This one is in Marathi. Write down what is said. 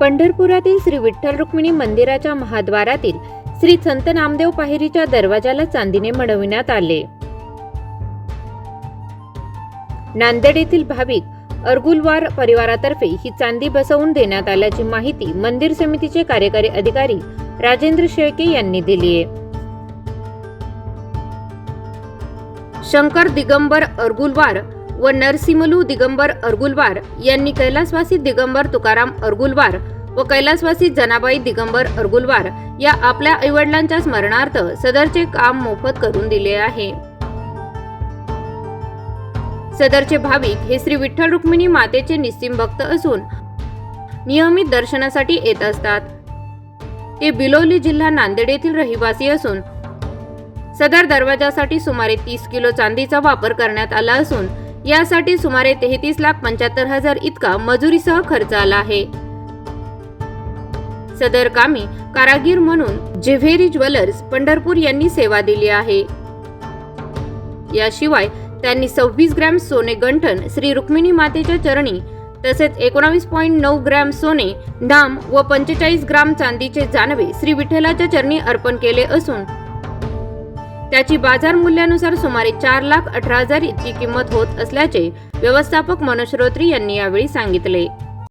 पंढरपुरातील श्री विठ्ठल रुक्मिणी मंदिराच्या महाद्वारातील श्री संत नामदेव पाहिरीच्या दरवाजाला चांदीने मडविण्यात आले. नांदेड येथील भाविक अर्गुलवार परिवारातर्फे ही चांदी बसवून देण्यात आल्याची माहिती मंदिर समितीचे कार्यकारी अधिकारी राजेंद्र शेळके यांनी दिली आहे. शंकर दिगंबर अर्गुलवार व नरसिमलू दिगंबर अर्गुलवार यांनी कैलासवासी दिगंबर तुकाराम अर्गुलवार व कैलासवासी जनाबाई दिगंबर अर्गुलवार या आपल्या आईवडिलांच्या स्मरणार्थ सदरचे काम मोफत करून दिले आहे. सदरचे भाविक हे श्री विठ्ठल रुक्मिणी मातेचे निस्सिम भक्त असून नियमित दर्शनासाठी येत असतात. ते बिलोली जिल्हा नांदेड येथील रहिवासी असून सदर दरवाजासाठी सुमारे तीस किलो चांदीचा वापर करण्यात आला असून यासाठी सुमारे तेहतीस लाख पंच्याहत्तर हजार इतका मजुरीसह खर्च आला आहे. सदर कामी कारागीर म्हणून जेव्हेरी ज्वेलर्स पंढरपूर यांनी सेवा दिली आहे. याशिवाय त्यांनी सव्वीस ग्रॅम सोने गंठन श्री रुक्मिणी मातेच्या चरणी तसेच एकोणावीस पॉईंट नऊ ग्रॅम सोने धाम व पंचेचाळीस ग्राम चांदीचे जानवे श्री विठ्ठलाच्या चरणी अर्पण केले असून त्याची बाजार मूल्यानुसार सुमारे चार लाख अठरा हजार इतकी किंमत होत असल्याचे व्यवस्थापक मनोज श्रोत्री यांनी यावेळी सांगितले.